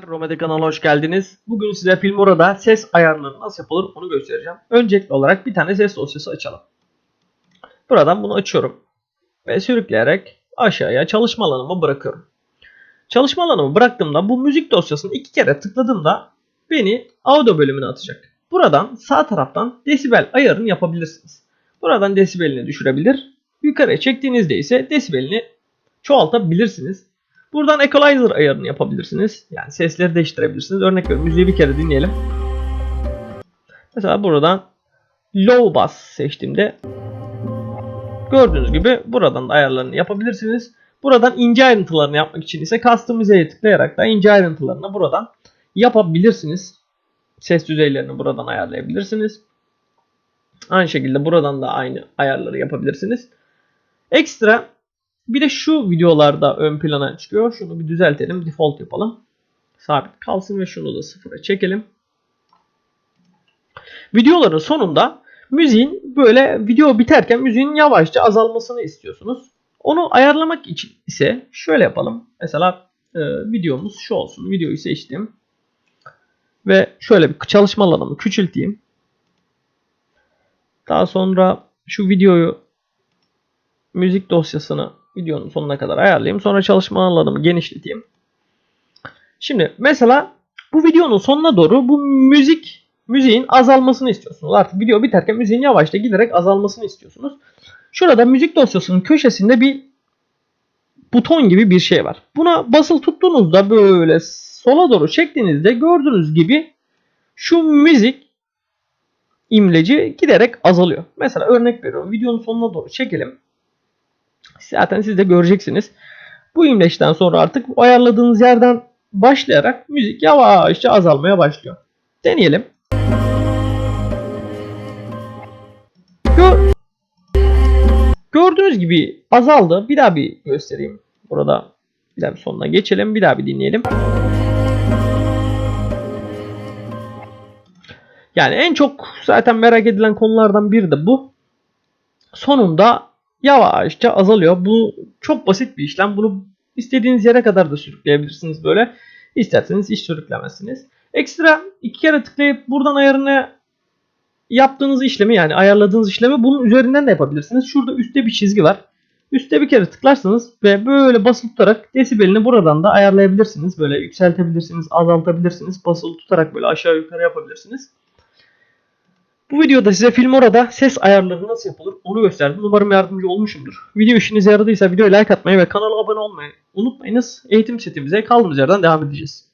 Kromede kanalına hoş geldiniz. Bugün size Filmora'da ses ayarları nasıl yapılır onu göstereceğim. Öncelikli olarak bir tane ses dosyası açalım. Buradan bunu açıyorum. Ve sürükleyerek aşağıya çalışma alanıma bırakıyorum. Çalışma alanımı bıraktığımda bu müzik dosyasını iki kere tıkladığımda beni audio bölümüne atacak. Buradan sağ taraftan desibel ayarını yapabilirsiniz. Buradan desibelini düşürebilir. Yukarıya çektiğinizde ise desibelini çoğaltabilirsiniz. Buradan equalizer ayarını yapabilirsiniz. Yani sesleri değiştirebilirsiniz. Örnek veriyorum müziği bir kere dinleyelim. Mesela buradan low bass seçtiğimde gördüğünüz gibi buradan da ayarlarını yapabilirsiniz. Buradan ince ayrıntılarını yapmak için ise customize'ye tıklayarak da ince ayrıntılarını buradan yapabilirsiniz. Ses düzeylerini buradan ayarlayabilirsiniz. Aynı şekilde buradan da aynı ayarları yapabilirsiniz. Ekstra bir de şu videolarda ön plana çıkıyor. Şunu bir düzeltelim. Default yapalım. Sabit kalsın ve şunu da sıfıra çekelim. Videoların sonunda müziğin böyle video biterken müziğin yavaşça azalmasını istiyorsunuz. Onu ayarlamak için ise şöyle yapalım. Mesela e, videomuz şu olsun. Videoyu seçtim. Ve şöyle bir çalışma alanımı küçülteyim. Daha sonra şu videoyu müzik dosyasını videonun sonuna kadar ayarlayayım. Sonra çalışma alanımı genişleteyim. Şimdi mesela bu videonun sonuna doğru bu müzik müziğin azalmasını istiyorsunuz. Artık video biterken müziğin yavaşça giderek azalmasını istiyorsunuz. Şurada müzik dosyasının köşesinde bir buton gibi bir şey var. Buna basılı tuttuğunuzda böyle sola doğru çektiğinizde gördüğünüz gibi şu müzik imleci giderek azalıyor. Mesela örnek veriyorum. Videonun sonuna doğru çekelim. Zaten siz de göreceksiniz. Bu imleçten sonra artık ayarladığınız yerden başlayarak müzik yavaşça azalmaya başlıyor. Deneyelim. Gör Gördüğünüz gibi azaldı. Bir daha bir göstereyim. Burada bir daha bir sonuna geçelim. Bir daha bir dinleyelim. Yani en çok zaten merak edilen konulardan biri de bu. Sonunda yavaşça azalıyor. Bu çok basit bir işlem. Bunu istediğiniz yere kadar da sürükleyebilirsiniz böyle. İsterseniz hiç sürüklemezsiniz. Ekstra iki kere tıklayıp buradan ayarını yaptığınız işlemi yani ayarladığınız işlemi bunun üzerinden de yapabilirsiniz. Şurada üstte bir çizgi var. Üste bir kere tıklarsanız ve böyle basılı tutarak desibelini buradan da ayarlayabilirsiniz. Böyle yükseltebilirsiniz, azaltabilirsiniz. Basılı tutarak böyle aşağı yukarı yapabilirsiniz. Bu videoda size Filmora'da ses ayarları nasıl yapılır onu gösterdim. Umarım yardımcı olmuşumdur. Video işinize yaradıysa videoya like atmayı ve kanala abone olmayı unutmayınız. Eğitim setimize kaldığımız yerden devam edeceğiz.